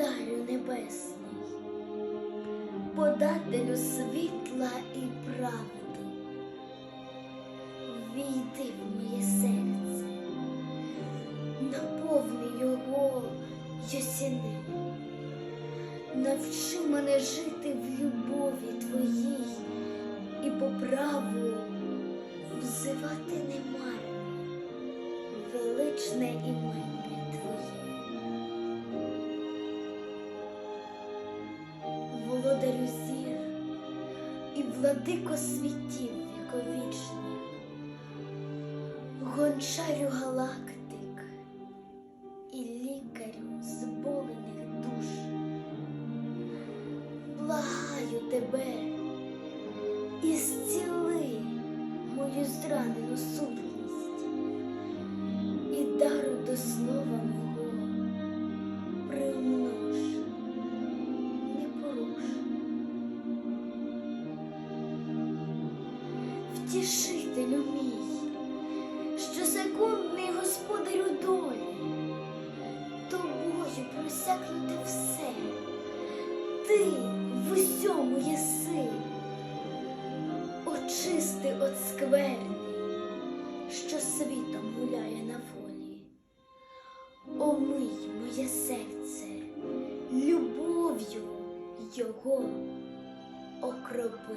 Господарю Небесний, подателю світла і правди, війди в моє серце, наповни його ясіни, навчи мене жити в любові твоїй і по праву взивати немарне, величне імення Володарю зір і владико світів віковічних, гончарю галактик і лікарю зболених душ. Благаю тебе, і зціли мою зранену Втішителю мій, що секундний господарю долі, тобою просякнуте все, ти в усьому єси очисти от скверни, що світом гуляє на волі. Омий моє серце, любов'ю його окропи.